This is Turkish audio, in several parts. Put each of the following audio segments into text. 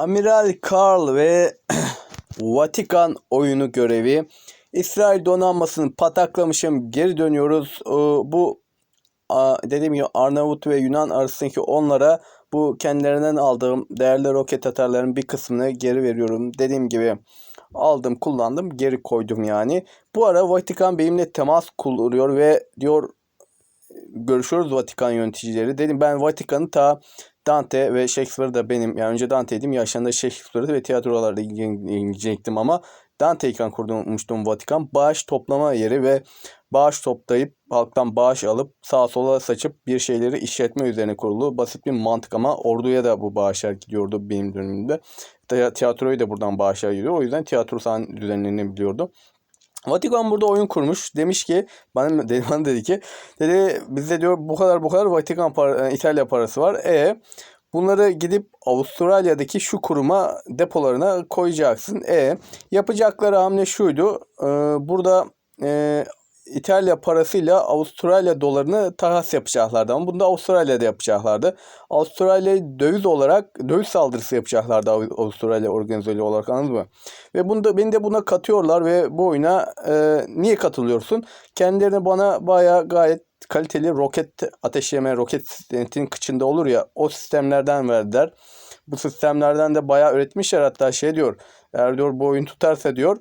Amiral Karl ve Vatikan oyunu görevi. İsrail donanmasını pataklamışım. Geri dönüyoruz. Ee, Bu dediğim gibi Arnavut ve Yunan arasındaki onlara bu kendilerinden aldığım değerli roket atarların bir kısmını geri veriyorum. Dediğim gibi aldım kullandım geri koydum yani. Bu ara Vatikan benimle temas kuruyor ve diyor görüşüyoruz Vatikan yöneticileri. Dedim ben Vatikan'ı ta Dante ve Shakespeare da benim yani önce Dante'ydim yaşlarında Shakespeare'dı ve tiyatrolarda ilgilenecektim ama Danteyken kurmuştum Vatikan. Bağış toplama yeri ve bağış toplayıp halktan bağış alıp sağa sola saçıp bir şeyleri işletme üzerine kurulu. Basit bir mantık ama orduya da bu bağışlar gidiyordu benim dönemimde. Ti- Tiyatroya da buradan bağışlar gidiyor. O yüzden tiyatro sahne düzenlerini biliyordu. Vatikan burada oyun kurmuş. Demiş ki bana, bana dedi ki dedi bizde diyor bu kadar bu kadar Vatikan para, e, İtalya parası var. E bunları gidip Avustralya'daki şu kuruma depolarına koyacaksın. E yapacakları hamle şuydu. E, burada e, İtalya parasıyla Avustralya dolarını takas yapacaklardı ama bunu da Avustralya'da yapacaklardı. Avustralya'yı döviz olarak döviz saldırısı yapacaklardı Av- Avustralya organizasyonu olarak anladın mı? Ve bunu da, beni de buna katıyorlar ve bu oyuna e, niye katılıyorsun? Kendilerine bana baya gayet kaliteli roket ateşleme, roket sisteminin kıçında olur ya o sistemlerden verdiler. Bu sistemlerden de bayağı üretmişler hatta şey diyor. Eğer diyor bu oyun tutarsa diyor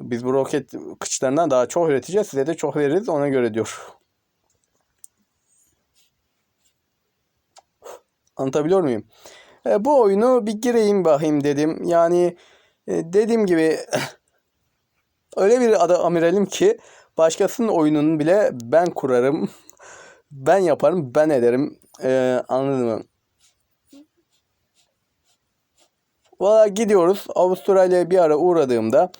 biz bu roket kıçlarından daha çok üreteceğiz. Size de çok veririz ona göre diyor. Anlatabiliyor muyum? E, bu oyunu bir gireyim bakayım dedim. Yani e, dediğim gibi öyle bir ada amiralim ki başkasının oyununu bile ben kurarım. Ben yaparım, ben ederim. E, anladın mı? Valla gidiyoruz. Avustralya'ya bir ara uğradığımda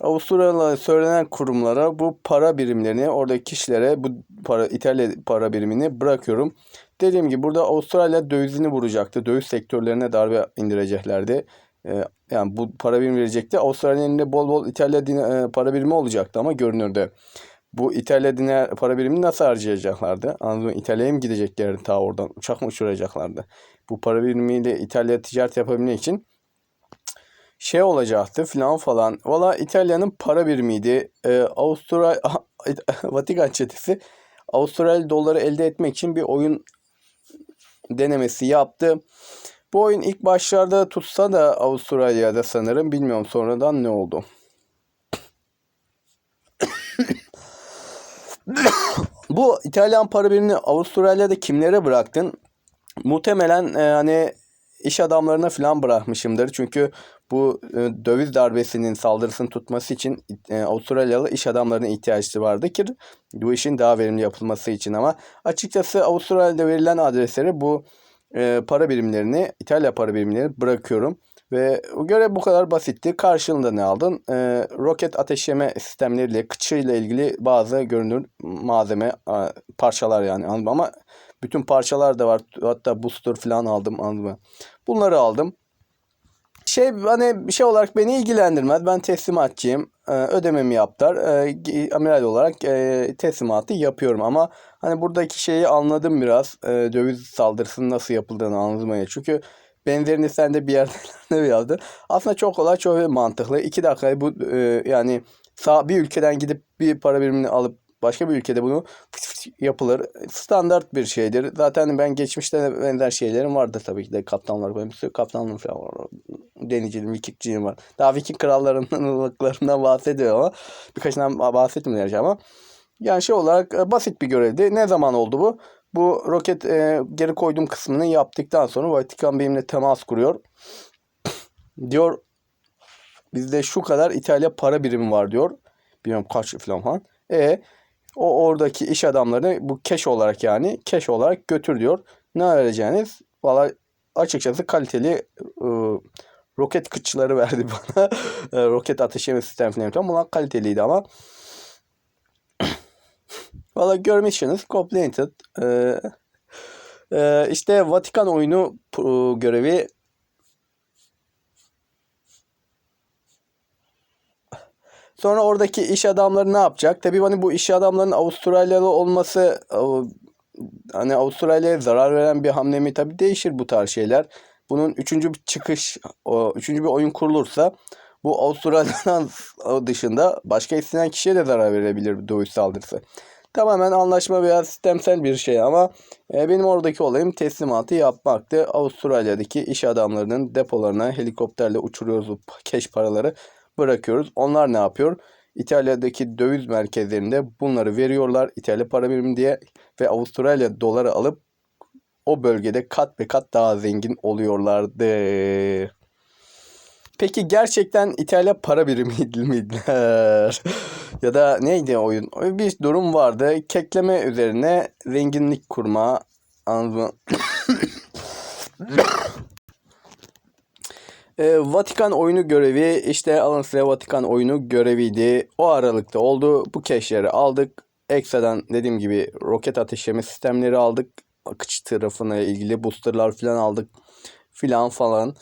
Avustralya'da söylenen kurumlara bu para birimlerini oradaki kişilere bu para İtalya para birimini bırakıyorum. Dediğim gibi burada Avustralya dövizini vuracaktı. Döviz sektörlerine darbe indireceklerdi. Ee, yani bu para birimi verecekti. Avustralya'nın elinde bol bol İtalya dine- e, para birimi olacaktı ama görünürde. Bu İtalya dinar para birimini nasıl harcayacaklardı? Anladın? İtalya'ya mı gideceklerdi ta oradan? Uçak mı uçuracaklardı? Bu para birimiyle İtalya ticaret yapabilmek için şey olacaktı filan falan. Valla İtalya'nın para birimiydi. Ee, Avusturya Vatikan çetesi Avustralya doları elde etmek için bir oyun denemesi yaptı. Bu oyun ilk başlarda tutsa da Avustralya'da sanırım bilmiyorum sonradan ne oldu. Bu İtalyan para birimini Avustralya'da kimlere bıraktın? Muhtemelen e, hani iş adamlarına falan bırakmışımdır. Çünkü bu e, döviz darbesinin saldırısını tutması için e, Avustralyalı iş adamlarına ihtiyacı vardı ki bu işin daha verimli yapılması için ama açıkçası Avustralya'da verilen adreslere bu e, para birimlerini İtalya para birimlerini bırakıyorum. Ve görev bu kadar basitti. Karşılığında ne aldın? E, roket ateşleme sistemleriyle, kıçıyla ilgili bazı görünür malzeme, parçalar yani anladın mı? Ama bütün parçalar da var. Hatta booster falan aldım anladın mı? Bunları aldım. Şey hani bir şey olarak beni ilgilendirmez. Ben teslimatçıyım. Ee, ödememi yaptılar. Ee, amiral olarak e, teslimatı yapıyorum ama hani buradaki şeyi anladım biraz. Ee, döviz saldırısının nasıl yapıldığını anladım. yani. Çünkü benzerini sen de bir yerde ne yazdı. Aslında çok kolay, çok mantıklı. İki dakika bu e, yani sağ bir ülkeden gidip bir para birimini alıp başka bir ülkede bunu yapılır. Standart bir şeydir. Zaten ben geçmişte de benzer şeylerim vardı tabii ki de kaptanlar. Benim kaptanlığım falan var. Denizciliğim, vikingciliğim var. Daha viking krallarından bahsediyor ama birkaçından bahsetmiyorum ama yani şey olarak e, basit bir görevdi. Ne zaman oldu bu? Bu roket e, geri koyduğum kısmını yaptıktan sonra Vatikan benimle temas kuruyor. diyor bizde şu kadar İtalya para birimi var diyor. Bilmiyorum kaç falan falan. E o oradaki iş adamlarını bu keş olarak yani keş olarak götür diyor. Ne vereceğiniz? Valla açıkçası kaliteli e, roket kıçları verdi bana. E, roket ateşleme sistemi falan. Bunlar kaliteliydi ama Valla görmüşsünüz. Completed. Ee, e, işte Vatikan oyunu e, görevi Sonra oradaki iş adamları ne yapacak? Tabii hani bu iş adamlarının Avustralyalı olması hani Avustralya'ya zarar veren bir hamle mi? Tabii değişir bu tarz şeyler. bunun üçüncü bir çıkış, üçüncü bir oyun kurulursa bu Avustralya'dan dışında başka istenen kişiye de zarar verebilir bir dövüş saldırısı. Tamamen anlaşma veya sistemsel bir şey ama e, benim oradaki olayım teslimatı yapmaktı. Avustralya'daki iş adamlarının depolarına helikopterle uçuruyoruz bu keş paraları bırakıyoruz. Onlar ne yapıyor? İtalya'daki döviz merkezlerinde bunları veriyorlar İtalya para birimi diye ve Avustralya doları alıp o bölgede kat ve kat daha zengin oluyorlardı. Peki gerçekten İtalya para birimi miydiler? ya da neydi oyun? Bir durum vardı. Kekleme üzerine zenginlik kurma. Anladın? E, Vatikan oyunu görevi işte alın size Vatikan oyunu göreviydi. O aralıkta oldu. Bu keşleri aldık. Ekstradan dediğim gibi roket ateşleme sistemleri aldık. Akış tarafına ilgili boosterlar falan aldık. Filan falan.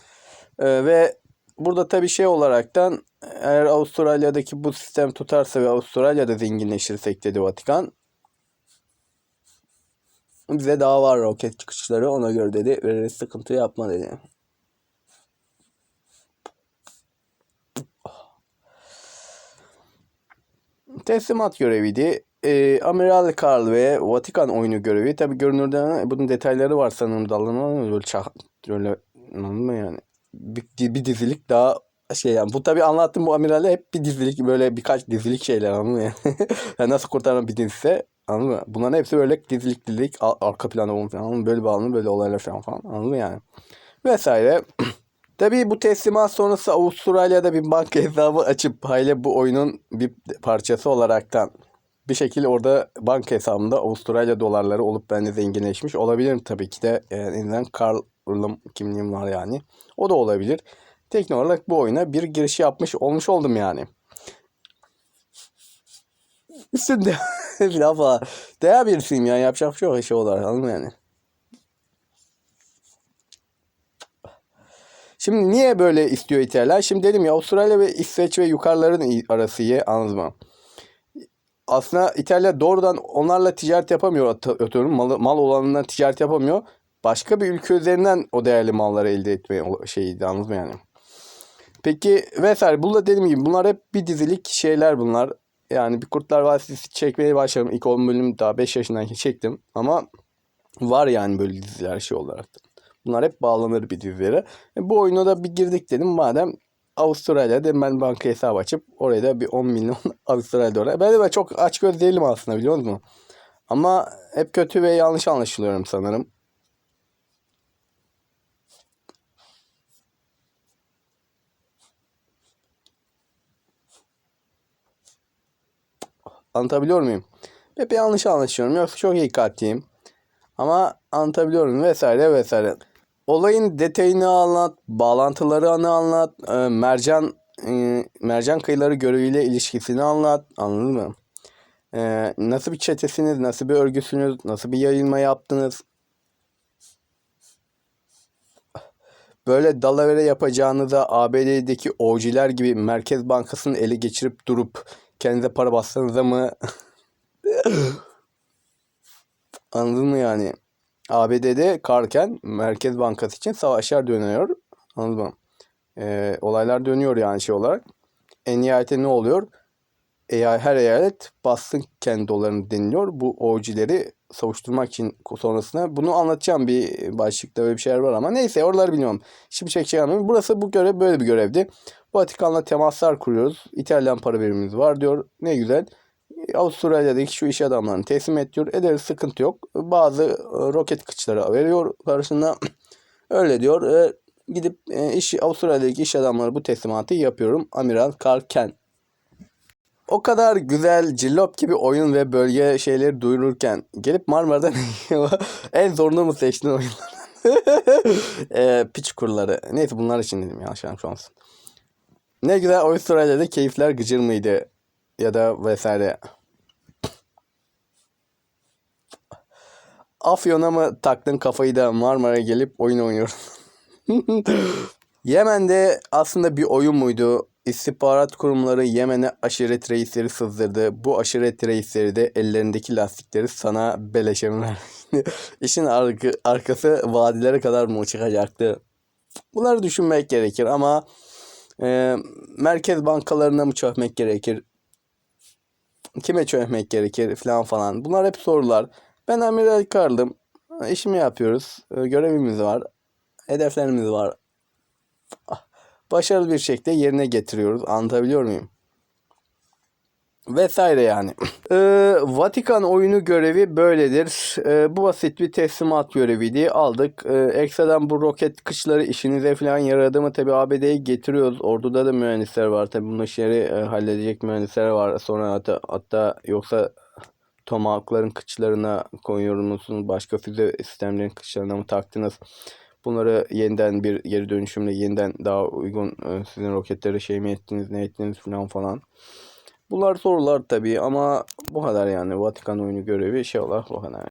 E, ve burada tabii şey olaraktan eğer Avustralya'daki bu sistem tutarsa ve Avustralya'da zenginleşirsek dedi Vatikan. Bize daha var roket çıkışları ona göre dedi. Veririz sıkıntı yapma dedi. Teslimat göreviydi. E, Amiral Karl ve Vatikan oyunu görevi. Tabi görünürden bunun detayları var sanırım dallanma böyle çak böyle mı yani bir, bir dizilik daha şey yani bu tabi anlattığım bu amirale hep bir dizilik böyle birkaç dizilik şeyler anladın mı yani? yani nasıl kurtaran bir dizisi anladın mı? Bunların hepsi böyle dizilik dizilik arka planda olmuş falan böyle bağlı böyle olaylar falan falan anladın mı yani? Vesaire. Tabii bu teslimat sonrası Avustralya'da bir banka hesabı açıp hayli bu oyunun bir parçası olaraktan bir şekilde orada banka hesabımda Avustralya dolarları olup ben de zenginleşmiş olabilirim tabii ki de. Yani Karl'ım kimliğim var yani. O da olabilir. Teknik olarak bu oyuna bir giriş yapmış olmuş oldum yani. Üstünde filan falan. Değer bir film yani yapacak bir şey yok şey olarak anladın mı yani? Şimdi niye böyle istiyor İtalya? Şimdi dedim ya Avustralya ve İsveç ve yukarıların arası iyi anladın mı? Aslında İtalya doğrudan onlarla ticaret yapamıyor atıyorum. Mal, mal olanından ticaret yapamıyor. Başka bir ülke üzerinden o değerli malları elde etme şeyiydi anladın mı yani? Peki vesaire. Burada dediğim gibi bunlar hep bir dizilik şeyler bunlar. Yani bir Kurtlar Vadisi çekmeye başladım. İlk 10 bölüm daha 5 yaşındayken çektim. Ama var yani böyle diziler şey olarak da. Bunlar hep bağlanır bir dizilere. E, bu oyuna da bir girdik dedim. Madem Avustralya'da ben banka hesabı açıp oraya da bir 10 milyon Avustralya dolar. Ben de ben çok aç göz değilim aslında biliyor musun? Ama hep kötü ve yanlış anlaşılıyorum sanırım. Anlatabiliyor muyum? Hep yanlış anlaşıyorum. Yoksa çok iyi kalpliyim. Ama anlatabiliyorum vesaire vesaire. Olayın detayını anlat, bağlantıları anlat, e, mercan e, mercan kıyıları göreviyle ilişkisini anlat. Anladın mı? E, nasıl bir çetesiniz, nasıl bir örgüsünüz, nasıl bir yayılma yaptınız? Böyle dalavere yapacağınıza ABD'deki OG'ler gibi Merkez Bankası'nın eli geçirip durup kendinize para bastığınızda mı? Anladın mı yani? ABD'de karken Merkez Bankası için savaşlar dönüyor. Anladın mı? Ee, olaylar dönüyor yani şey olarak. En nihayetinde ne oluyor? Eğer her eyalet bassın kendi dolarını deniliyor. Bu OG'leri savuşturmak için sonrasında bunu anlatacağım bir başlıkta böyle bir şeyler var ama neyse oraları bilmiyorum. Şimdi çekeceğim. Burası bu görev böyle bir görevdi. Vatikan'la temaslar kuruyoruz. İtalyan para birimimiz var diyor. Ne güzel. Avustralya'daki şu iş adamlarını teslim et diyor. Ederiz sıkıntı yok. Bazı e, roket kıçları veriyor karşında. Öyle diyor. E, gidip e, iş Avustralya'daki iş adamları bu teslimatı yapıyorum. Amiral Karl Ken. O kadar güzel cillop gibi oyun ve bölge şeyleri duyururken gelip Marmara'da en zorunu mu seçtin oyunlardan? e, piç kurları. Neyse bunlar için dedim yanlış anlamış Ne güzel Avustralya'da keyifler gıcır mıydı? Ya da vesaire. Afyon'a mı taktın kafayı da Marmara'ya gelip oyun oynuyor? Yemen'de aslında bir oyun muydu? İstihbarat kurumları Yemen'e aşiret reisleri sızdırdı. Bu aşiret reisleri de ellerindeki lastikleri sana beleşe mi İşin arka, arkası vadilere kadar mı çıkacaktı? Bunları düşünmek gerekir ama e, merkez bankalarına mı çökmek gerekir? Kime çökmek gerekir falan falan. Bunlar hep sorular. Ben Amiral Karl'ım. İşimi yapıyoruz. E, görevimiz var. Hedeflerimiz var. Ah, Başarılı bir şekilde yerine getiriyoruz. Anlatabiliyor muyum? Vesaire yani. Ee, Vatikan oyunu görevi böyledir. Ee, bu basit bir teslimat göreviydi. Aldık. Ee, ekstradan bu roket kışları işinize falan yaradı mı? Tabi ABD'ye getiriyoruz. Orduda da mühendisler var. Tabi bu işleri e, halledecek mühendisler var. Sonra hatta, hatta yoksa Tomahawk'ların kıçlarına koyuyor musunuz? Başka füze sistemlerin kıçlarına mı taktınız? Bunları yeniden bir geri dönüşümle yeniden daha uygun e, sizin roketleri şey mi ettiniz ne ettiniz falan falan. Bunlar sorular tabii ama bu kadar yani Vatikan oyunu görevi inşallah bu kadar.